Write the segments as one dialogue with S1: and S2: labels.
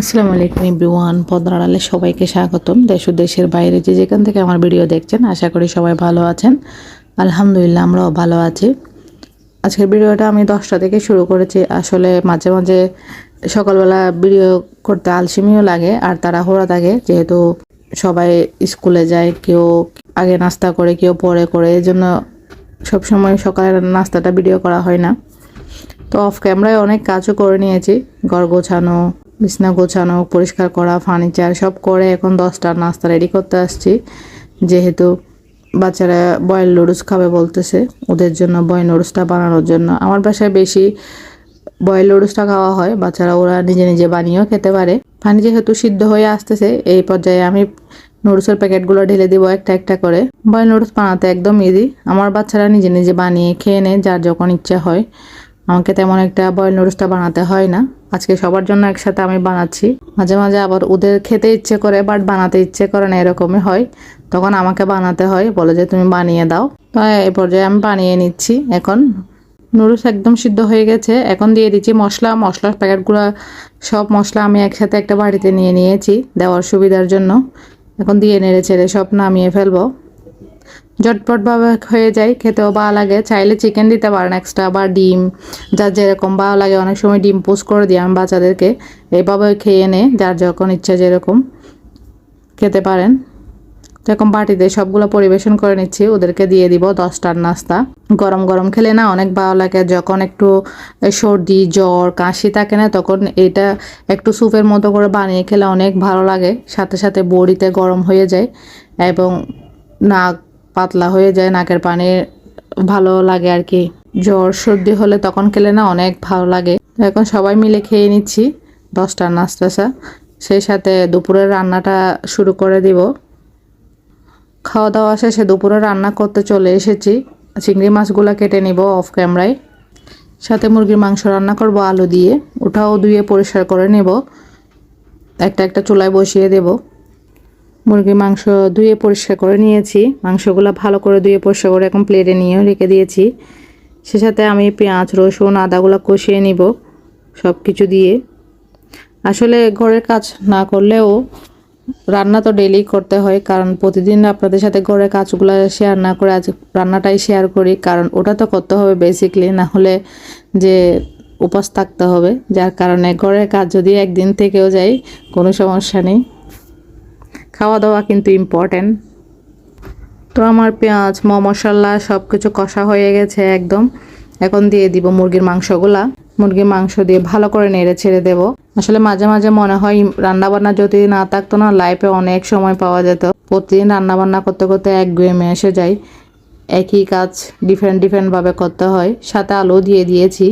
S1: আসসালামু আলাইকুম এভরিওয়ান, পদ্মারালে সবাইকে স্বাগতম। দেশ ও দেশের বাইরে যে যেখান থেকে আমার ভিডিও দেখছেন, আশা করি সবাই ভালো আছেন। আলহামদুলিল্লাহ, আমরাও ভালো আছি। আজকের ভিডিওটা আমি দশটা থেকে শুরু করেছি। আসলে মাঝে মাঝে সকালবেলা ভিডিও করতে আলসিমিও লাগে আর তারা হোড়া থাকে যেহেতু সবাই স্কুলে যায়, কেউ আগে নাস্তা করে, কেউ পরে করে এই জন্য সবসময় সকালের নাস্তাটা ভিডিও করা হয় না। তো অফ ক্যামেরায় অনেক কাজও করে নিয়েছি, ঘর গোছানো বিছনা গোছানো, পরিষ্কার করা, ফার্নিচার সব করে এখন দশটার নাস্তা রেডি করতে আসছি। যেহেতু বাচ্চারা বয়েল নুডলস খাবে বলতেছে, ওদের জন্য বয়েল নুডলসটা বানানোর জন্য। আমার বাসায় বেশি বয়েল নুডলসটা খাওয়া হয়, বাচ্চারা ওরা নিজে নিজে বানিয়েও খেতে পারে। পানি যেহেতু সিদ্ধ হয়ে আসতেছে, এই পর্যায়ে আমি নুডলসের প্যাকেটগুলো ঢেলে দিব একটা একটা করে। বয়েল নুডলস বানাতে একদম ইজি আমার বাচ্চারা নিজে নিজে বানিয়ে খেয়ে নেয়, যার যখন ইচ্ছা হয়। আমাকে তেমন একটা বয়েল নুডলসটা বানাতে হয় না। আজকে সবার জন্য একসাথে আমি বানাচ্ছি। মাঝে মাঝে আবার ওদের খেতে ইচ্ছে করে বাট বানাতে ইচ্ছে করে না, এরকমই হয়। তখন আমাকে বানাতে হয়, বলে যে তুমি বানিয়ে দাও। তো এই পর্যায়ে আমি বানিয়ে নিচ্ছি। এখন নুডলস একদম সিদ্ধ হয়ে গেছে। এখন দিয়ে দিচ্ছি মশলা। মশলার প্যাকেটগুলো সব মশলা আমি একসাথে একটা বাড়িতে নিয়ে নিয়েছি দেওয়ার সুবিধার জন্য। এখন দিয়ে নেড়ে ছেড়ে সব নামিয়ে ফেলব। ঝটপটভাবে হয়ে যায়, খেতেও ভালো লাগে। চাইলে চিকেন দিতে পারেন এক্সট্রা বা ডিম, যার যেরকম ভালো লাগে। অনেক সময় ডিম পোস্ট করে দিই আমি বাচ্চাদেরকে। এইভাবে খেয়ে নে, যার যখন ইচ্ছা যেরকম খেতে পারেন। এখন বাটিতে সবগুলো পরিবেশন করে নিচ্ছি, ওদেরকে দিয়ে দিব দশটার নাস্তা। গরম গরম খেলে না অনেক ভালো লাগে। যখন একটু সর্দি, জ্বর, কাশি থাকে না, তখন এটা একটু স্যুপের মতো করে বানিয়ে খেলে অনেক ভালো লাগে। সাথে সাথে বড়িতে গরম হয়ে যায় এবং নাক পাতলা হয়ে যায়, নাকের পানি ভালো লাগে আর কি। জ্বর সর্দি হলে তখন খেলে না অনেক ভালো লাগে। এখন সবাই মিলে খেয়ে নিচ্ছি দশটার নাস্তাসা সেই সাথে দুপুরের রান্নাটা শুরু করে দিব। খাওয়া দাওয়া শেষে দুপুরে রান্না করতে চলে এসেছি। চিংড়ি মাছগুলো কেটে নিব অফ ক্যামেরায়। সাথে মুরগির মাংস রান্না করব আলু দিয়ে। ওটাও ধুয়ে পরিষ্কার করে নেব। একটা একটা চুলায় বসিয়ে দেব। মুরগির মাংস ধুয়ে পরিষ্কার করে নিয়েছি। মাংসগুলো ভালো করে ধুয়ে পরিষ্কার করে এখন প্লেটে নিয়ে রেখে দিয়েছি। সে সাথে আমি পেঁয়াজ, রসুন, আদাগুলো কষিয়ে নিব সব কিছু দিয়ে। আসলে ঘরের কাজ না করলেও রান্না তো ডেলি করতে হয়, কারণ প্রতিদিন আপনাদের সাথে ঘরের কাজগুলো শেয়ার না করে আজ রান্নাটাই শেয়ার করি, কারণ ওটা তো করতে হবে বেসিকলি না হলে যে উপাস থাকতে হবে। যার কারণে ঘরের কাজ যদি একদিন থেকেও যাই কোনো সমস্যা নেই। খাওয়া দাওয়া কিন্তু ইম্পর্ট্যান্ট তো আমার পেঁয়াজ ম মশলা সব কিছু কষা হয়ে গেছে একদম। এখন দিয়ে দিব মুরগির মাংসগুলা। মুরগির মাংস দিয়ে ভালো করে নেড়ে ছেড়ে দেব। আসলে মাঝে মাঝে মনে হয় রান্না বান্না যদি না থাকতো না লাইফে অনেক সময় পাওয়া যেত। প্রতিদিন রান্না বান্না করতে করতে এক গুয়েমে এসে যায় একই কাজ ডিফারেন্ট ডিফারেন্টভাবে করতে হয়। সাথে আলু দিয়ে দিয়েছি।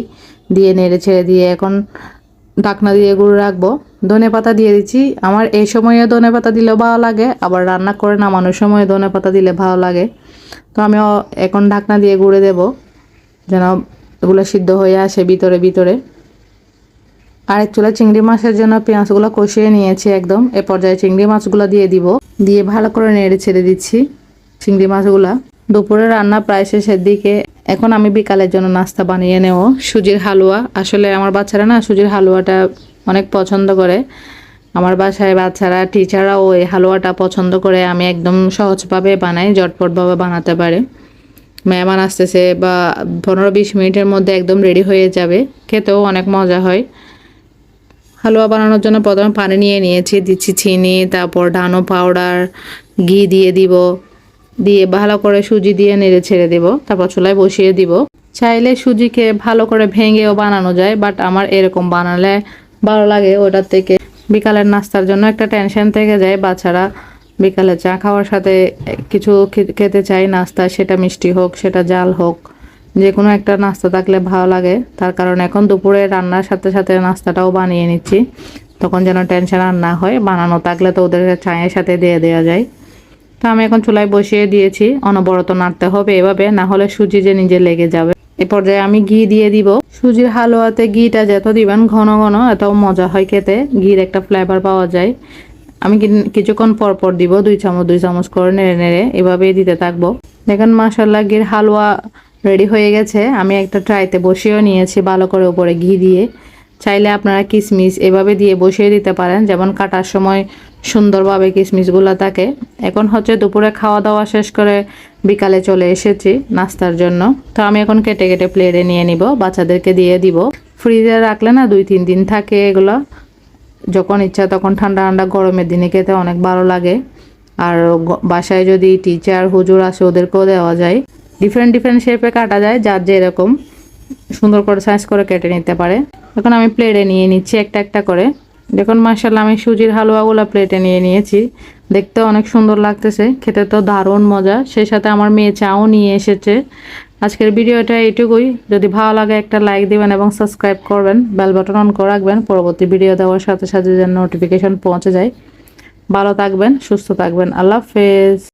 S1: দিয়ে নেড়ে ছেড়ে দিয়ে এখন ঢাকনা দিয়ে গুঁড়ো রাখব। ধনে পাতা দিয়ে দিচ্ছি। আমার এই সময়ে ধনে পাতা দিলেও ভালো লাগে, আবার রান্না করে নামানোর সময় ধনে পাতা দিলে ভালো লাগে। তো আমি এখন ঢাকনা দিয়ে গুঁড়ে দেব, যেন এগুলো সিদ্ধ হয়ে আসে ভিতরে ভিতরে। আরেক চুলা চিংড়ি মাছের জন্য পেঁয়াজগুলো কষিয়ে নিয়েছি একদম। এ পর্যায়ে চিংড়ি মাছগুলো দিয়ে দিব। দিয়ে ভালো করে নেড়ে ছেড়ে দিচ্ছি চিংড়ি মাছগুলো। দুপুরে রান্না প্রায় শেষের দিকে। এখন আমি বিকালের জন্য নাস্তা বানিয়ে নেব। সুজির হালুয়া। আসলে আমার বাচ্চারা না সুজির হালুয়াটা অনেক পছন্দ করে। আমার বাসায় বাচ্চারা টিচাররাও ওই হালুয়াটা পছন্দ করে। আমি একদম সহজভাবে বানাই ঝটপটভাবে বানাতে পারে। মেহমান আসতেছে বা পনেরো বিশ মিনিটের মধ্যে একদম রেডি হয়ে যাবে। খেতেও অনেক মজা হয়। হালুয়া বানানোর জন্য প্রথমে পানি নিয়ে নিয়েছি, দিচ্ছি চিনি, তারপর ডানো পাউডার ঘি দিয়ে দিব। দিয়ে ভালো করে সুজি দিয়ে নেড়ে ছেড়ে দিব। তারপর চুলায় বসিয়ে দিব। চাইলে সুজিকে ভালো করে ভেঙেও বানানো যায় বাট আমার এরকম বানালে ভালো লাগে ওটার থেকে। বিকালের নাস্তার জন্য একটা টেনশন থেকে যায়, বাচ্চারা বিকালে চা খাওয়ার সাথে কিছু খেতে চাই নাস্তা, সেটা মিষ্টি হোক, সেটা জাল হোক যে কোনো একটা নাস্তা থাকলে ভালো লাগে। তার কারণ এখন দুপুরে রান্নার সাথে সাথে নাস্তাটাও বানিয়ে নিচ্ছি। তখন যেন টেনশন আর না হয়, বানানো থাকলে তো ওদের চায়ের সাথে দিয়ে দেওয়া যায়। তো আমি এখন চুলায় বসিয়ে দিয়েছি, অনবরত নাড়তে হবে এভাবে, না হলে সুজি যে নিজে লেগে যাবে। এ পর্যায়ে আমি ঘি দিয়ে দিব। সুজির হালুয়াতে ঘিটা যত দিবেন, ঘন ঘন এত মজা হয় খেতে। ঘির একটা ফ্লেভার পাওয়া যায়। আমি কিছুক্ষণ পর পর দিব, দুই চামচ দুই চামচ করে নেড়ে নেড়ে এভাবেই দিতে থাকব। দেখেন মাসাল্লাহ ঘির হালুয়া রেডি হয়ে গেছে। আমি একটা ট্রাইতে বসিয়েও নিয়েছি ভালো করে উপরে ঘি দিয়ে। চাইলে আপনারা কিশমিশ এভাবে দিয়ে বসিয়ে দিতে পারেন। যেমন কাটার সময় সুন্দরভাবে কিশমিশগুলো থাকে। এখন হচ্ছে দুপুরে খাওয়া দাওয়া শেষ করে বিকালে চলে এসেছি নাস্তার জন্য। তো আমি এখন কেটে কেটে প্লেটে নিয়ে নিব, বাচ্চাদেরকে দিয়ে দিব। ফ্রিজে রাখলে না দুই তিন দিন থাকে এগুলো। যখন ইচ্ছা তখন ঠান্ডা ঠান্ডা গরমের দিনে খেতে অনেক ভালো লাগে। আর বাসায় যদি টিচার হুজুর আসে ওদেরকেও দেওয়া যায়। ডিফারেন্ট ডিফারেন্ট শেপে কাটা যায়, যার যেরকম সুন্দর করে সাইজ করে কেটে নিতে পারে। এখন আমি প্লেটে নিয়ে নিচ্ছি একটা একটা করে। দেখুন মার্শাল্লাহ আমি সুজির হালুয়াগুলো প্লেটে নিয়ে নিয়েছি। দেখতে অনেক সুন্দর লাগতেছে, খেতে তো দারুণ মজা। সেই সাথে আমার মেয়ে চাও নিয়ে এসেছে। আজকের ভিডিওটা এইটুকুই। যদি ভালো লাগে একটা লাইক দিবেন এবং সাবস্ক্রাইব করবেন বেল বাটন অন করে রাখবেন। পরবর্তী ভিডিও দেওয়ার সাথে সাথে যেন নোটিফিকেশন পৌঁছে যায়। ভালো থাকবেন, সুস্থ থাকবেন। আল্লাহ হাফেজ।